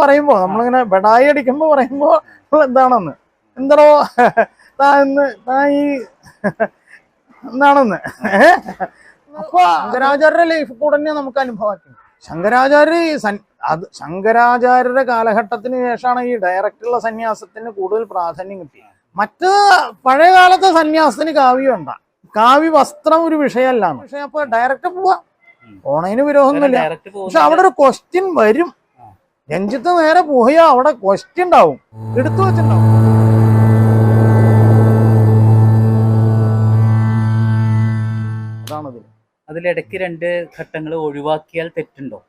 പറയുമ്പോ നമ്മളിങ്ങനെ ബെടായി അടിക്കുമ്പോ പറയുമ്പോ എന്താണെന്ന്? എന്തോ താ ഇന്ന് താ ഈ എന്താണെന്ന്? അപ്പൊ ശങ്കരാചാര്യരുടെ ലൈഫ് കൂടെ തന്നെ നമുക്ക് അനുഭവമാക്കി ശങ്കരാചാര്യ അത് ശങ്കരാചാര്യരുടെ കാലഘട്ടത്തിന് ശേഷമാണ് ഈ ഡയറക്റ്റുള്ള സന്യാസത്തിന് കൂടുതൽ പ്രാധാന്യം കിട്ടിയത്. മറ്റ് പഴയ കാലത്തെ സന്യാസത്തിന് കാവ്യം ഉണ്ട കാവ്യ വസ്ത്രം ഒരു വിഷയമല്ലാന്ന് പക്ഷെ അപ്പൊ ഡയറക്റ്റ് പോവാ. ഓണയിന് വിരോധമൊന്നുമില്ല. പക്ഷെ അവിടെ ഒരു ക്വസ്റ്റ്യൻ വരും. രഞ്ജിത്ത് നേരെ പോയാ അവിടെ ക്വസ്റ്റ്യൻ ഉണ്ടാവും. എടുത്തു വെച്ചിട്ടുണ്ടാവും. അതാണത് അതിലിടയ്ക്ക് രണ്ട് ഘട്ടങ്ങൾ ഒഴിവാക്കിയാൽ തെറ്റുണ്ടോ?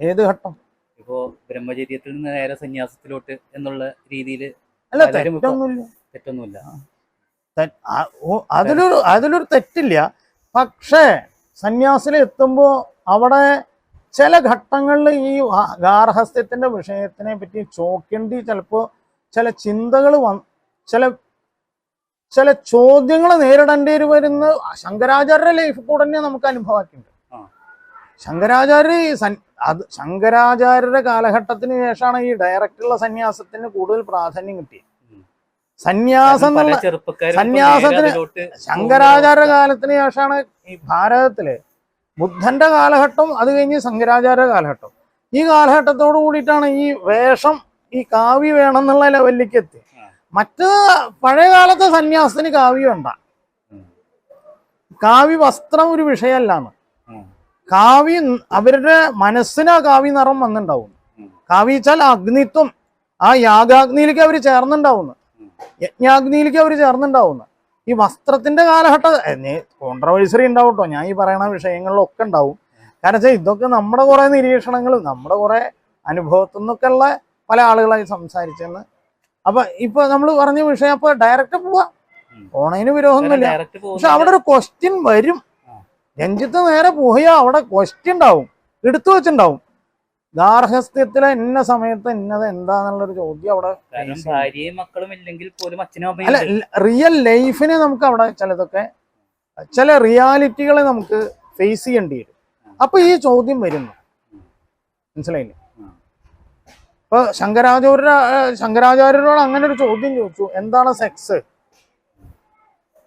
ഏത് ഘട്ടം? ഇപ്പോ ബ്രഹ്മചര്യത്തിൽ നിന്ന് നേരെ സന്യാസത്തിലോട്ട് എന്നുള്ള രീതിയിൽ അല്ല തെറ്റൊന്നുമില്ല. തെറ്റൊന്നുമില്ല. അതിലൊരു അതിലൊരു തെറ്റില്ല. പക്ഷേ സന്യാസിൽ എത്തുമ്പോൾ അവിടെ ചില ഘട്ടങ്ങളിൽ ഈ ഗാർഹസ്ഥ്യത്തിന്റെ വിഷയത്തിനെ പറ്റി ചോക്കേണ്ടി ചിലപ്പോൾ ചില ചിന്തകൾ വന്ന് ചില ചില ചോദ്യങ്ങൾ നേരിടേണ്ടി വരുന്ന ശങ്കരാചാര്യ ലൈഫ് കൂടെ തന്നെ നമുക്ക് അനുഭവമാക്കിയിട്ടുണ്ട്. ശങ്കരാചാര്യ അത് ശങ്കരാചാര്യരുടെ കാലഘട്ടത്തിന് ശേഷമാണ് ഈ ഡയറക്റ്റുള്ള സന്യാസത്തിന് കൂടുതൽ പ്രാധാന്യം കിട്ടിയത്. സന്യാസം സന്യാസത്തിന് ശങ്കരാചാര്യ കാലത്തിന് ശേഷമാണ് ഈ ഭാരതത്തിൽ ബുദ്ധന്റെ കാലഘട്ടം അത് കഴിഞ്ഞ് ശങ്കരാചാര്യ കാലഘട്ടം. ഈ കാലഘട്ടത്തോട് കൂടിയിട്ടാണ് ഈ വേഷം ഈ കാവ്യ വേണം എന്നുള്ള ലെവലിലേക്ക് എത്തി. മറ്റ് പഴയ കാലത്തെ സന്യാസത്തിന് കാവ്യം വേണ്ട. കാവ്യ വസ്ത്രം ഒരു വിഷയമല്ലാണ്. കാവ്യ അവരുടെ മനസ്സിന് ആ കാവ്യ നിറം വന്നിട്ടുണ്ടാവും കാവ്യച്ചാൽ അഗ്നിത്വം ആ യാഗാഗ്നിയിലേക്ക് അവർ ചേർന്നുണ്ടാവുന്നു. യജ്ഞാഗ്നിയിലേക്ക് അവർ ചേർന്നുണ്ടാവുന്നു. ഈ വസ്ത്രത്തിന്റെ കാലഘട്ടം കോൺട്രവേഴ്സറി ഉണ്ടാവും കേട്ടോ ഞാൻ ഈ പറയുന്ന വിഷയങ്ങളിലൊക്കെ ഉണ്ടാവും. കാരണം വെച്ചാൽ ഇതൊക്കെ നമ്മുടെ കുറെ നിരീക്ഷണങ്ങളും നമ്മുടെ കുറെ അനുഭവത്തിൽ നിന്നൊക്കെ ഉള്ള പല ആളുകളായി സംസാരിച്ചെന്ന്. അപ്പൊ ഇപ്പൊ നമ്മൾ പറഞ്ഞ വിഷയം അപ്പൊ ഡയറക്റ്റ് പോവാ. ഉം. ഓണയിന് വിരോധമൊന്നുമില്ല പക്ഷെ അവിടെ ഒരു ക്വസ്റ്റ്യൻ വരും. രഞ്ജിത്ത് നേരെ പോയാൽ അവിടെ ക്വസ്റ്റ്യൻ ഉണ്ടാവും. എടുത്തു വെച്ചിണ്ടാവും ഗാർഹസ്ഥ്യത്തിലെ ഇന്ന സമയത്ത് ഇന്നത് എന്താന്നുള്ളൊരു ചോദ്യം അവിടെ ഭാര്യയും മക്കളും ഇല്ലെങ്കിൽ പോലും അച്ഛനും അല്ല റിയൽ ലൈഫിനെ നമുക്ക് അവിടെ ചിലതൊക്കെ ചില റിയാലിറ്റികളെ നമുക്ക് ഫേസ് ചെയ്യേണ്ടി വരും. അപ്പൊ ഈ ചോദ്യം വരുന്നു. മനസ്സിലായില്ലേ. ഇപ്പൊ ശങ്കരാചാര്യ ശങ്കരാചാര്യരോട് അങ്ങനെ ഒരു ചോദ്യം ചോദിച്ചു. എന്താണ് സെക്സ്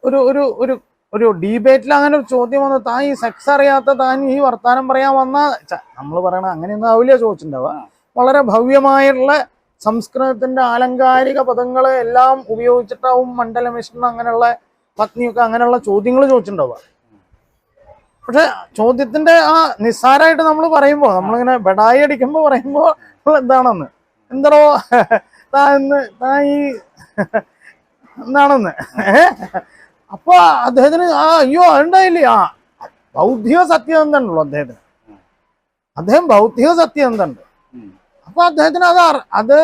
ഒരു ഒരു ഒരു ഒരു ഡിബേറ്റിൽ അങ്ങനെ ഒരു ചോദ്യം വന്നു. താൻ ഈ സെക്സ് അറിയാത്ത താൻ ഈ വർത്താനം പറയാൻ വന്ന നമ്മൾ പറയണ അങ്ങനെയൊന്നും ആവില്ല ചോദിച്ചിട്ടുണ്ടാവുക. വളരെ ഭവ്യമായിട്ടുള്ള സംസ്കൃതത്തിന്റെ ആലങ്കാരിക പദങ്ങളെ എല്ലാം ഉപയോഗിച്ചിട്ടാവും മണ്ഡല മിഷൻ അങ്ങനെയുള്ള പത്നിയൊക്കെ അങ്ങനെയുള്ള ചോദ്യങ്ങൾ ചോദിച്ചിട്ടുണ്ടാവുക. പക്ഷെ ചോദ്യത്തിന്റെ ആ നിസ്സാരമായിട്ട് നമ്മൾ പറയുമ്പോൾ നമ്മളിങ്ങനെ ബെടായി അടിക്കുമ്പോൾ പറയുമ്പോൾ എന്താണെന്ന്? എന്തോ താ ഇന്ന് താ ഈ എന്താണെന്ന്? ഏ? അപ്പൊ അദ്ദേഹത്തിന് ആ അയ്യോ അതുണ്ടായില്ലേ? ആ ബൗദ്ധിക സത്യസന്ധനുള്ളൂ അദ്ദേഹത്തിന്. അദ്ദേഹം ബൗദ്ധിക സത്യം എന്താണ്ട് അപ്പൊ അദ്ദേഹത്തിന് അത് അത്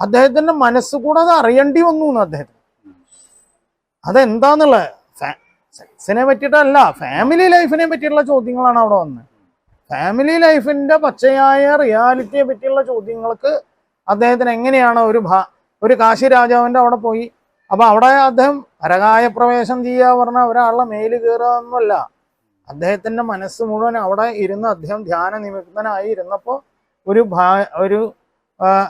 അദ്ദേഹത്തിന്റെ മനസ്സ് കൂടെ അത് അറിയേണ്ടി വന്നു അദ്ദേഹത്തിന്. അതെന്താന്നുള്ള സെക്സിനെ പറ്റിയിട്ടല്ല ഫാമിലി ലൈഫിനെ പറ്റിയുള്ള ചോദ്യങ്ങളാണ് അവിടെ വന്നത്. ഫാമിലി ലൈഫിന്റെ പച്ചയായ റിയാലിറ്റിയെ പറ്റിയുള്ള ചോദ്യങ്ങൾക്ക് അദ്ദേഹത്തിന് എങ്ങനെയാണ് ഒരു ഭാ ഒരു കാശി രാജാവിന്റെ അവിടെ പോയി അപ്പൊ അവിടെ അദ്ദേഹം പരകായ പ്രവേശം ചെയ്യാ പറഞ്ഞ ഒരാളുടെ മേൽ കയറുക എന്നല്ല അദ്ദേഹത്തിന്റെ മനസ്സ് മുഴുവൻ അവിടെ ഇരുന്ന് അദ്ദേഹം ധ്യാന നിമിത്തനായി ഇരുന്നപ്പോ ഒരു ഭാ ഒരു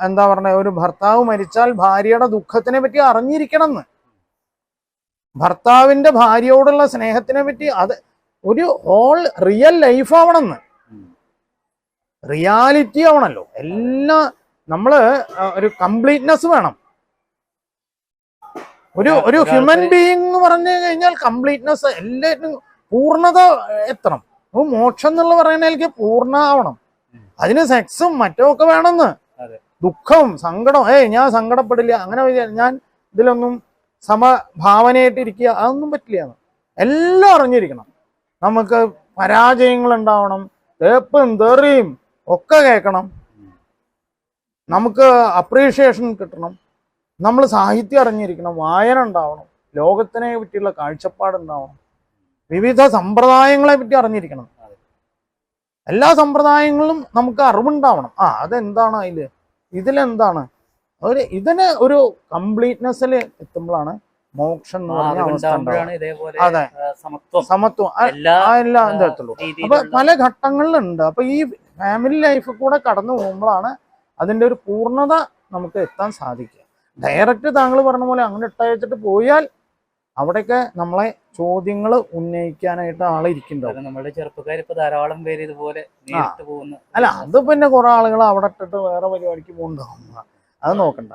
എന്താ പറഞ്ഞ ഒരു ഭർത്താവ് മരിച്ചാൽ ഭാര്യയുടെ ദുഃഖത്തിനെ പറ്റി അറിഞ്ഞിരിക്കണം എന്ന് ഭർത്താവിന്റെ ഭാര്യയോടുള്ള സ്നേഹത്തിനെ പറ്റി അത് ഒരു ഹോൾ റിയൽ ലൈഫ് ആവണമെന്ന്. റിയാലിറ്റി ആവണല്ലോ. എല്ലാ നമ്മൾ ഒരു കംപ്ലീറ്റ്നെസ് വേണം. ഒരു ഒരു ഹ്യൂമൻ ബീയിങ് എന്ന് പറഞ്ഞു കഴിഞ്ഞാൽ കംപ്ലീറ്റ്നെസ് എല്ലാറ്റിനും പൂർണത എത്തണം. അപ്പൊ മോക്ഷം എന്നുള്ള പറയുന്നതിലേക്ക് പൂർണ ആവണം അതിന് സെക്സും മറ്റും ഒക്കെ വേണമെന്ന് ദുഃഖം ദുഃഖവും സങ്കടവും ഏയ് ഞാൻ സങ്കടപ്പെടില്ല അങ്ങനെ ഞാൻ ഇതിലൊന്നും സമഭാവനയായിട്ട് ഇരിക്കുക അതൊന്നും പറ്റില്ല. എല്ലാം അറിഞ്ഞിരിക്കണം. നമുക്ക് പരാജയങ്ങൾ ഉണ്ടാവണം തേപ്പും തെറിയും ഒക്കെ കേൾക്കണം. നമുക്ക് അപ്രീഷിയേഷൻ കിട്ടണം. നമ്മൾ സാഹിത്യം അറിഞ്ഞിരിക്കണം വായന ഉണ്ടാവണം ലോകത്തിനെ പറ്റിയുള്ള കാഴ്ചപ്പാട് ഉണ്ടാവണം വിവിധ സമ്പ്രദായങ്ങളെ പറ്റി അറിഞ്ഞിരിക്കണം. എല്ലാ സമ്പ്രദായങ്ങളും നമുക്ക് അറിവുണ്ടാവണം. ആ അതെന്താണ് അതിൽ ഇതിലെന്താണ്? ഒരു ഇതിന് ഒരു കംപ്ലീറ്റ്നെസ്സിൽ എത്തുമ്പോഴാണ് മോക്ഷം എന്ന് പറയുന്ന പറഞ്ഞ അവസ്ഥ അതെ. സമത്വം. എല്ലാ ഇതെത്തുള്ളൂ അപ്പൊ പല ഘട്ടങ്ങളിലുണ്ട്. അപ്പൊ ഈ ഫാമിലി ലൈഫ് കൂടെ കടന്നു പോകുമ്പോഴാണ് അതിന്റെ ഒരു പൂർണത നമുക്ക് എത്താൻ സാധിക്കുക. ഡയറക്റ്റ് താങ്കൾ പറഞ്ഞ പോലെ അങ്ങനെ ഇട്ടയച്ചിട്ട് പോയാൽ അവിടെയൊക്കെ നമ്മളെ ചോദ്യങ്ങൾ ഉന്നയിക്കാനായിട്ട് ആളിരിക്കുന്നുണ്ടാവും കാരണം നമ്മുടെ ചെറുപ്പക്കാർ ഇപ്പൊ ധാരാളം പേര് ഇതുപോലെ അല്ല അത് പിന്നെ കുറെ ആളുകൾ അവിടെ ഇട്ടിട്ട് വേറെ പരിപാടിക്ക് പോകുന്നുണ്ടാവും. അത് നോക്കണ്ട.